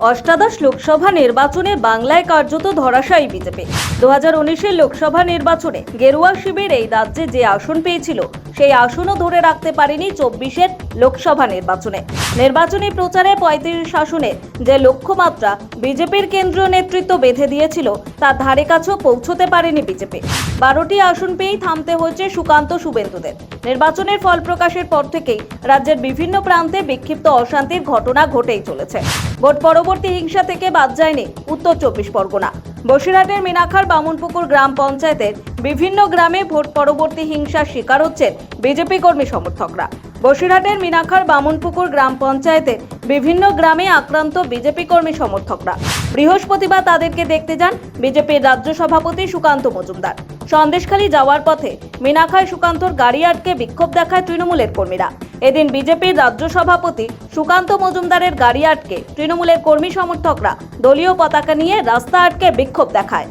অষ্টাদশ লোকসভা নির্বাচনে বাংলায় কার্যত ধরাশায়ী বিজেপি। দু হাজার লোকসভা নির্বাচনে গেরুয়া শিবির এই রাজ্যে যে আসন পেয়েছিল, সেই আসনও ধরে রাখতে পারেনি চব্বিশের লোকসভা নির্বাচনে। নির্বাচনী প্রচারে পঁয়ত্রিশ আসনে যে লক্ষ্যমাত্রা বিজেপির কেন্দ্রীয় নেতৃত্ব বেঁধে দিয়েছিল তার ধারে কাছেও পৌঁছতে পারেনি বিজেপি। বারোটি আসন পেয়েই থামতে হয়েছে সুকান্ত শুভেন্দুদের। নির্বাচনের ফল প্রকাশের পর থেকেই রাজ্যের বিভিন্ন প্রান্তে বিক্ষিপ্ত অশান্তির ঘটনা ঘটেই চলেছে। ভোট পরবর্তী হিংসা থেকে বাদ যায়নি উত্তর চব্বিশ পরগনা। বসিরহাটের মিনাখার বামুনপুকুর গ্রাম পঞ্চায়েতের বিভিন্ন গ্রামে ভোট পরবর্তী হিংসার শিকার হচ্ছেন বিজেপি কর্মী সমর্থকরা। বসিরহাটের মিনাখার বামুনপুকুর গ্রাম পঞ্চায়েতের বিভিন্ন গ্রামে আক্রান্ত বিজেপি কর্মী সমর্থকরা। বৃহস্পতিবার তাদেরকে দেখতে যান বিজেপির রাজ্য সভাপতি সুকান্ত মজুমদার। সন্দেশখালী যাওয়ার পথে মিনাখায় সুকান্তর গাড়ি আটকে বিক্ষোভ দেখায় তৃণমূলের কর্মীরা। এদিন বিজেপির রাজ্য সভাপতি সুকান্ত মজুমদারের গাড়ি আটকে তৃণমূলের কর্মী সমর্থকরা দলীয় পতাকা নিয়ে রাস্তা আটকে বিক্ষোভ দেখায়।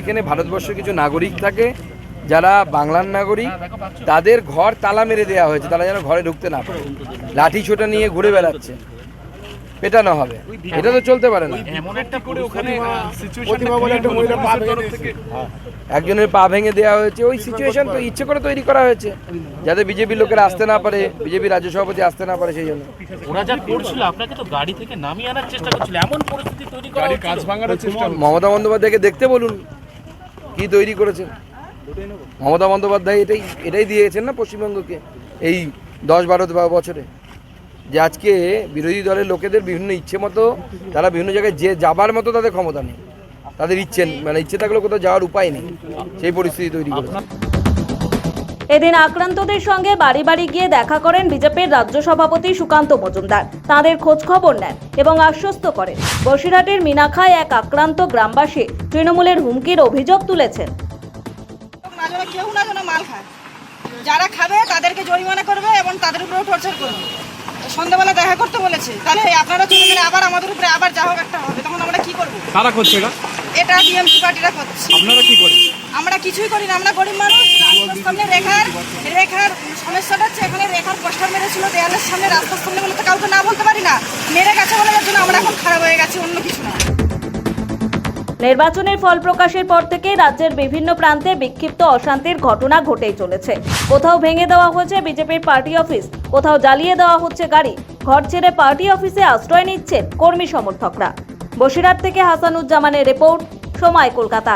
এখানে ভারতবর্ষের কিছু নাগরিক থাকে, যারা বাংলার নাগরিক, তাদের ঘর তালা মেরে দেওয়া হয়েছে, তারা যেন ঘরে ঢুকতে না পারে। লাঠি ছোটা নিয়ে ঘুরে বেড়াচ্ছে। পেটানো হবে। এটা তো চলতে পারে না। এমন একটা করে ওখানে প্রতিমা বলে একটা মহিলা পা ভেঙে একজনের পা ভেঙে দেওয়া হয়েছে ওই সিচুয়েশন তো ইচ্ছে করে তৈরি করা হয়েছে যাতে বিজেপি লোকেরা আসতে না পারে বিজেপি রাজ্য সভাপতি আসতে না পারে সেই জন্য। ওরা যা করছিল আপনাকে তো গাড়ি থেকে নামিয়ে আনার চেষ্টা করছিল। এমন পরিস্থিতি তৈরি করা হচ্ছিল। ভাঙার চেষ্টা মমতা বন্দ্যোপাধ্যায়কে দেখতে বলুন কি তৈরি করেছেন। মমতা বন্দ্যোপাধ্যায় এটাই এটাই দিয়েছেন না পশ্চিমবঙ্গকে এই দশ বারো বা বছরে? যে আজকে বিরোধী দলের লোকেদের বিভিন্ন ইচ্ছে মতো তারা বিভিন্ন জায়গায় যে যাবার মতো তাদের ক্ষমতা নেই। তাদের ইচ্ছে মানে ইচ্ছে থাকলেও কোথাও যাওয়ার উপায় নেই। সেই পরিস্থিতি তৈরি করেছে। এদিন আক্রান্তদের সঙ্গে বাড়ি বাড়ি গিয়ে দেখা করেন বিজেপির রাজ্য সভাপতি সুকান্ত মজুমদার। তাদের খোঁজ খবর নেন এবং আশ্বস্ত করেন বসিরহাটের মিনাখায় এক আক্রান্ত গ্রামবাসী তৃণমূলের হুমকির অভিযোগ তুলেছেন। না কেউ না যেন মাল খায়। যারা খাবে তাদেরকে জরিমানা করবে এবং তাদের উপরেও টর্চার করবে। সন্ধ্যাবেলা দেখা করতে বলেছে। তাহলে আপনারা চলে গেলে আবার আমাদের উপরে আবার যা হোক একটা হবে তখন আমরা কি করব? কারা করছে এটা? এটা ডিএমসি পার্টিরা করছে। আপনারা কি করেন? আমরা কিছুই করি না আমরা গরিব মানুষ। রাস্তার সামনে রেখার রেখার সমস্যাটা হচ্ছে এখানে রেখার পোস্টার মেরেছিল দেয়ালের সামনে রাস্তার সামনে বলে তো কাউকে না বলতে পারি না। মেরে গেছে বলে যার জন্য আমরা এখন খারাপ হয়ে গেছি অন্য কিছু না। নির্বাচনের ফল প্রকাশের পর থেকে রাজ্যের বিভিন্ন প্রান্তে বিক্ষিপ্ত অশান্তির ঘটনা ঘটেই চলেছে। কোথাও ভেঙে দেওয়া হয়েছে বিজেপির পার্টি অফিস, কোথাও জ্বালিয়ে দেওয়া হচ্ছে গাড়ি, ঘর ছেড়ে পার্টি অফিসে আশ্রয় নিচ্ছেন কর্মী সমর্থকরা। বসিরহাট থেকে হাসানুজ্জামানের রিপোর্ট, সময় কলকাতা।